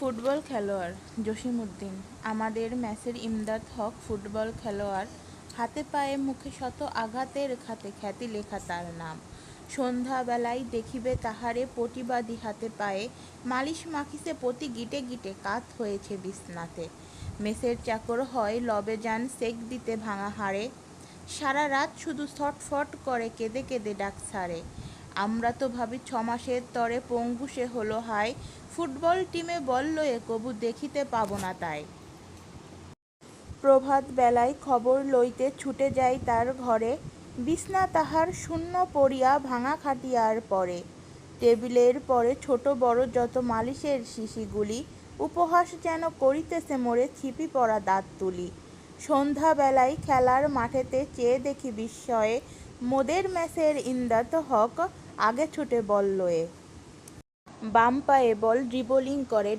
Football খেলোয়াড় জসিমউদ্দিন। আমাদের ম্যাচের ইমদাদ হক ফুটবল খেলোয়াড়, হাতে পায়ে মুখে শত আঘাতের খাতে খ্যাতি লেখা তার নাম। সন্ধ্যাবেলায় দেখিবে তাহারে প্রতিবাদী হাতে পায়ে মালিশ মাখিছে প্রতি গিটে গিটে কাত হয়েছে বিছনাতে। মেসের চাকর হয় লবে যান সেক দিতে ভাঙা হাড়ে। সারা রাত শুধু ছটফট করে কেঁদে কেঁদে ডাক ছাড়ে। আমরা তো ভাবি ছমাসের তরে পঙ্গু সে হলো হায়, ফুটবল টিমে বল লয়ে কবু দেখিতে পাবো না তাই। প্রভাত বেলায় খবর লইতে ছুটে যাই তার ঘরে, বিছনা তাহার শূন্য পড়িয়া ভাঙা খাটিয়ার পরে। টেবিলের পরে ছোট বড় যত মালিশের শিশিগুলি, উপহাস যেন করিতেছে মোরে ছিপি পড়া দাঁত তুলি সন্ধ্যাবেলায় খেলার মাঠেতে চেয়ে দেখি বিস্ময়ে মোদের ম্যাচের ইন্দাত হক আগে ছুটে বল লয়ে। বাম পায়ে বল ড্রিবলিং করে